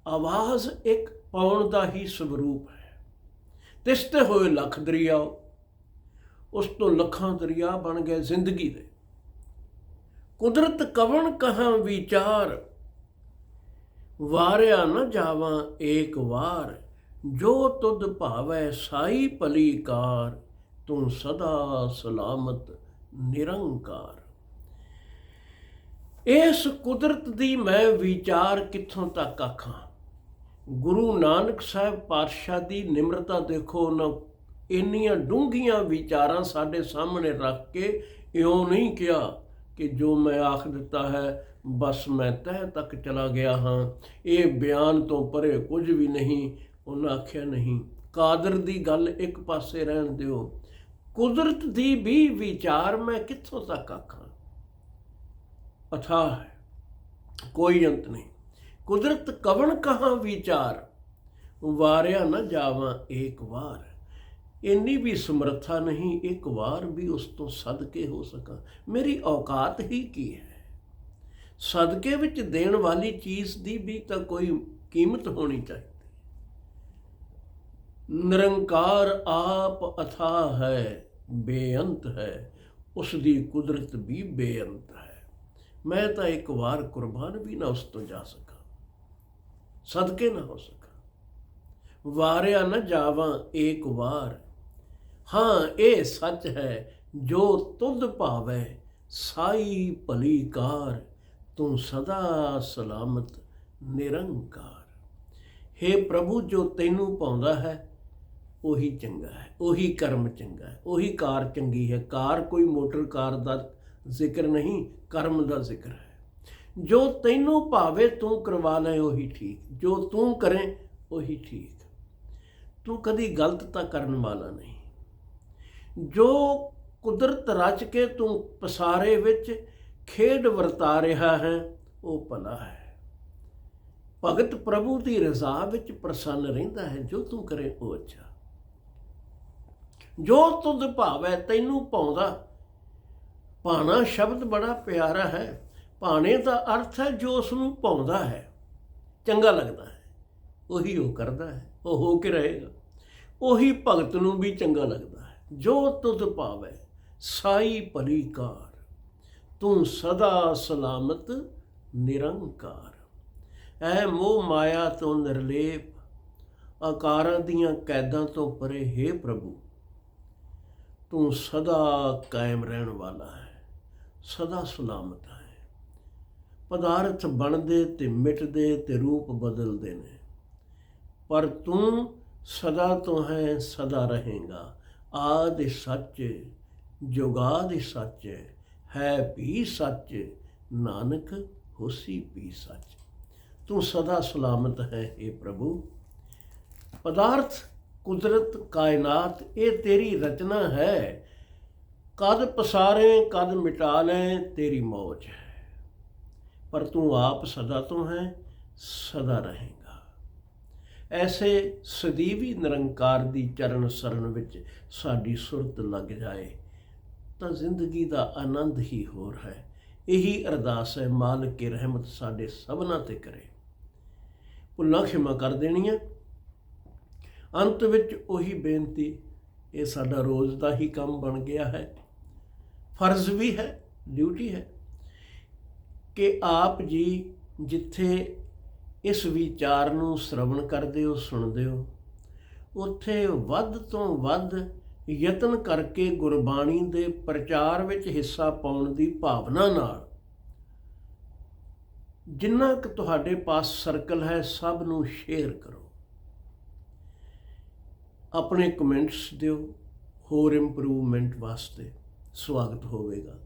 ਆਵਾਜ਼ ਇੱਕ ਪੌਣ ਦਾ ਹੀ ਸਵਰੂਪ ਹੈ। ਤਿਸ ਤੇ ਹੋਏ ਲੱਖ ਦਰਿਆ ਉਸ ਤੋਂ ਲੱਖਾਂ ਦਰਿਆ ਬਣ ਗਏ ਜ਼ਿੰਦਗੀ ਦੇ। ਕੁਦਰਤ ਕਵਣ ਕਹਾਂ ਵਿਚਾਰ, ਵਾਰਿਆ ਨਾ ਜਾਵਾਂ ਏਕ ਵਾਰ। ਜੋ ਤੁਧ ਭਾਵੈ ਸਾਈ ਭਲੀ ਕਾਰ ਤੂੰ ਸਦਾ ਸਲਾਮਤ ਨਿਰੰਕਾਰ। ਇਸ ਕੁਦਰਤ ਦੀ ਮੈਂ ਵਿਚਾਰ ਕਿੱਥੋਂ ਤੱਕ ਆਖਾਂ? ਗੁਰੂ ਨਾਨਕ ਸਾਹਿਬ ਪਾਤਸ਼ਾਹ ਦੀ ਨਿਮਰਤਾ ਦੇਖੋ ਉਹਨਾਂ ਇੰਨੀਆਂ ਡੂੰਘੀਆਂ ਵਿਚਾਰਾਂ ਸਾਡੇ ਸਾਹਮਣੇ ਰੱਖ ਕੇ ਇਉਂ ਨਹੀਂ ਕਿਹਾ ਕਿ ਜੋ ਮੈਂ ਆਖ ਦਿੱਤਾ ਹੈ, ਬਸ ਮੈਂ ਤਹਿ ਤੱਕ ਚਲਾ ਗਿਆ ਹਾਂ। ਇਹ ਬਿਆਨ ਤੋਂ ਪਰੇ ਕੁਝ ਵੀ ਨਹੀਂ ਉਹਨਾਂ ਆਖਿਆ, ਨਹੀਂ, ਕਾਦਰ ਦੀ ਗੱਲ ਇੱਕ ਪਾਸੇ ਰਹਿਣ ਦਿਓ। ਕੁਦਰਤ ਦੀ ਵੀ ਵਿਚਾਰ ਮੈਂ ਕਿੱਥੋਂ ਤੱਕ ਆਖਾਂ? ਅਥਾਹ ਹੈ, ਕੋਈ ਅੰਤ ਨਹੀਂ। ਕੁਦਰਤ ਕਵਣ ਕਹਾਂ ਵਿਚਾਰ? ਵਾਰਿਆ ਨਾ ਜਾਵਾਂ ਏਕ ਵਾਰ। ਇੰਨੀ ਵੀ ਸਮਰੱਥਾ ਨਹੀਂ, ਇੱਕ ਵਾਰ ਵੀ ਉਸ ਤੋਂ ਸਦਕੇ ਹੋ ਸਕਾਂ। ਮੇਰੀ ਔਕਾਤ ਹੀ ਕੀ ਹੈ? ਸਦਕੇ ਵਿੱਚ ਦੇਣ ਵਾਲੀ ਚੀਜ਼ ਦੀ ਵੀ ਤਾਂ ਕੋਈ ਕੀਮਤ ਹੋਣੀ ਚਾਹੀਦੀ। ਨਿਰੰਕਾਰ ਆਪ ਅਥਾ ਹੈ, ਬੇਅੰਤ ਹੈ, ਉਸ ਦੀ ਕੁਦਰਤ ਵੀ ਬੇਅੰਤ ਹੈ। ਮੈਂ ਤਾਂ ਇੱਕ ਵਾਰ ਕੁਰਬਾਨ ਵੀ ਨਾ ਉਸ ਤੋਂ ਜਾ ਸਕਾਂ, ਸਦਕੇ ਨਾ ਹੋ ਸਕਾਂ। ਵਾਰਿਆ ਨਾ ਜਾਵਾਂ ਏਕ ਵਾਰ, ਹਾਂ, ਇਹ ਸੱਚ ਹੈ, ਜੋ ਤੁਧ ਭਾਵੈ, ਸਾਈ ਭਲੀ ਕਾਰ, ਤੂੰ ਸਦਾ ਸਲਾਮਤ ਨਿਰੰਕਾਰ। हे ਪ੍ਰਭੂ, ਜੋ ਤੈਨੂੰ ਪਾਉਂਦਾ ਹੈ ਉਹੀ ਚੰਗਾ ਹੈ, ਉਹੀ ਕਰਮ ਚੰਗਾ ਹੈ, ਉਹੀ ਕਾਰ ਚੰਗੀ ਹੈ। ਕਾਰ ਕੋਈ ਮੋਟਰ ਕਾਰ ਦਾ ਜ਼ਿਕਰ ਨਹੀਂ, ਕਰਮ ਦਾ ਜ਼ਿਕਰ ਹੈ। ਜੋ ਤੈਨੂੰ ਭਾਵੇ ਤੂੰ ਕਰਵਾ ਲੈ, ਉਹੀ ਠੀਕ। ਜੋ ਤੂੰ ਕਰੇ, ਉਹੀ ਠੀਕ। ਤੂੰ ਕਦੀ ਗਲਤ ਤਾਂ ਕਰਨ ਵਾਲਾ ਨਹੀਂ। ਜੋ ਕੁਦਰਤ ਰਚ ਕੇ ਤੂੰ ਪਸਾਰੇ ਵਿੱਚ ਖੇਡ ਵਰਤਾ ਰਿਹਾ ਹੈ, ਉਹ ਭਲਾ ਹੈ। ਭਗਤ ਪ੍ਰਭੂ ਦੀ ਰਜ਼ਾ ਵਿੱਚ ਪ੍ਰਸੰਨ ਰਹਿੰਦਾ ਹੈ, ਜੋ ਤੂੰ ਕਰੇ, ਉਹ ਅੱਛਾ ਜੋ ਤੁਧ ਭਾਵੈ ਤੈਨੂੰ ਪਾਉਂਦਾ। ਭਾਣਾ ਸ਼ਬਦ ਬੜਾ ਪਿਆਰਾ ਹੈ। ਭਾਣੇ ਦਾ ਅਰਥ ਹੈ ਜੋ ਉਸ ਨੂੰ ਪਾਉਂਦਾ ਹੈ। ਚੰਗਾ ਲੱਗਦਾ ਹੈ। ਉਹੀ ਉਹ ਕਰਦਾ ਹੈ। ਉਹ ਹੋ ਕੇ ਰਹੇਗਾ। ਉਹੀ ਭਗਤ ਨੂੰ ਵੀ ਚੰਗਾ ਲੱਗਦਾ ਹੈ। ਜੋ ਤੁਧ ਭਾਵੈ ਸਾਈ ਭਲੀ ਕਾਰ ਤੂੰ ਸਦਾ ਸਲਾਮਤ ਨਿਰੰਕਾਰ। ਐ ਮੋਹ ਮਾਇਆ ਤੋਂ ਨਿਰਲੇਪ। ਆਕਾਰਾਂ ਦੀਆਂ ਕੈਦਾਂ ਤੋਂ ਪਰੇ ਹੈ ਪ੍ਰਭੂ। ਤੂੰ ਸਦਾ ਕਾਇਮ ਰਹਿਣ ਵਾਲਾ ਹੈ, ਸਦਾ ਸਲਾਮਤ ਹੈ। ਪਦਾਰਥ ਬਣਦੇ ਤੇ ਮਿਟਦੇ ਤੇ ਰੂਪ ਬਦਲਦੇ ਨੇ। ਪਰ ਤੂੰ ਸਦਾ ਤੋਂ ਹੈ, ਸਦਾ ਰਹੇਗਾ। ਆਦ ਸੱਚ, ਜੁਗਾਦ ਸੱਚ, ਹੈ ਵੀ ਸੱਚ, ਨਾਨਕ ਹੋਸੀ ਵੀ ਸੱਚ। ਤੂੰ ਸਦਾ ਸਲਾਮਤ ਹੈ ਇਹ ਪ੍ਰਭੂ। ਪਦਾਰਥ ਕੁਦਰਤ ਕਾਇਨਾਤ, ਇਹ ਤੇਰੀ ਰਚਨਾ ਹੈ। ਕਦ ਪਸਾਰੇ, ਕਦ ਮਿਟਾ ਲੈ, ਤੇਰੀ ਮੌਜ ਹੈ। ਪਰ ਤੂੰ ਆਪ ਸਦਾ ਤੋਂ ਹੈ, ਸਦਾ ਰਹੇਗਾ। ਐਸੇ ਸਦੀਵੀ ਨਿਰੰਕਾਰ ਦੀ ਚਰਨ ਸਰਨ ਵਿੱਚ ਸਾਡੀ ਸੁਰਤ ਲੱਗ ਜਾਏ, ਤਾਂ ਜ਼ਿੰਦਗੀ ਦਾ ਆਨੰਦ ਹੀ ਹੋਰ ਹੈ। ਇਹੀ ਅਰਦਾਸ ਹੈ, ਮਾਲਕ ਕੇ ਰਹਿਮਤ ਸਾਡੇ ਸਭਨਾਂ ਤੇ ਕਰੇ। ਭੁੱਲਾਂ ਖਿਮਾ ਕਰ ਦੇਣੀਆਂ। ਅੰਤ ਵਿੱਚ ਉਹੀ ਬੇਨਤੀ, ਇਹ ਸਾਡਾ ਰੋਜ਼ ਦਾ ਹੀ ਕੰਮ ਬਣ ਗਿਆ ਹੈ। ਫਰਜ਼ ਵੀ ਹੈ ਡਿਊਟੀ ਹੈ ਕਿ ਆਪ ਜੀ ਜਿੱਥੇ ਇਸ ਵਿਚਾਰ ਨੂੰ ਸ਼ਰਵਣ ਕਰਦੇ ਹੋ, ਸੁਣਦੇ ਹੋ, ਉੱਥੇ ਵੱਧ ਤੋਂ ਵੱਧ ਯਤਨ ਕਰਕੇ ਗੁਰਬਾਣੀ ਦੇ ਪ੍ਰਚਾਰ ਵਿੱਚ ਹਿੱਸਾ ਪਾਉਣ ਦੀ ਭਾਵਨਾ ਨਾਲ ਜਿੰਨਾ ਕਿ ਤੁਹਾਡੇ ਪਾਸ ਸਰਕਲ ਹੈ, ਸਭ ਨੂੰ ਸ਼ੇਅਰ ਕਰੋ। ਆਪਣੇ ਕਮੈਂਟਸ ਦਿਓ, ਹੋਰ ਇੰਪਰੂਵਮੈਂਟ ਵਾਸਤੇ ਸਵਾਗਤ ਹੋਵੇਗਾ।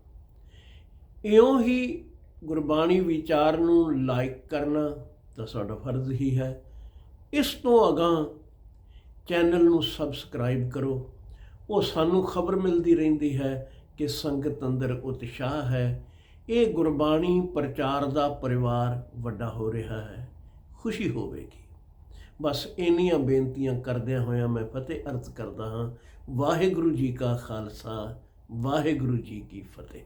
ਇਉਂ ਹੀ ਗੁਰਬਾਣੀ ਵਿਚਾਰ ਨੂੰ ਲਾਈਕ ਕਰਨਾ ਤਾਂ ਸਾਡਾ ਫਰਜ਼ ਹੀ ਹੈ। ਇਸ ਤੋਂ ਅਗਾਹ ਚੈਨਲ ਨੂੰ ਸਬਸਕ੍ਰਾਈਬ ਕਰੋ। ਉਹ ਸਾਨੂੰ ਖਬਰ ਮਿਲਦੀ ਰਹਿੰਦੀ ਹੈ ਕਿ ਸੰਗਤ ਅੰਦਰ ਉਤਸ਼ਾਹ ਹੈ। ਇਹ ਗੁਰਬਾਣੀ ਪ੍ਰਚਾਰ ਦਾ ਪਰਿਵਾਰ ਵੱਡਾ ਹੋ ਰਿਹਾ ਹੈ। ਖੁਸ਼ੀ ਹੋਵੇਗੀ। ਬਸ ਇੰਨੀਆਂ ਬੇਨਤੀਆਂ ਕਰਦਿਆਂ ਹੋਇਆਂ ਮੈਂ ਫਤਿਹ ਅਰਜ਼ ਕਰਦਾ ਹਾਂ, ਵਾਹਿਗੁਰੂ ਜੀ ਕਾ ਖਾਲਸਾ, ਵਾਹਿਗੁਰੂ ਜੀ ਕੀ ਫਤਿਹ।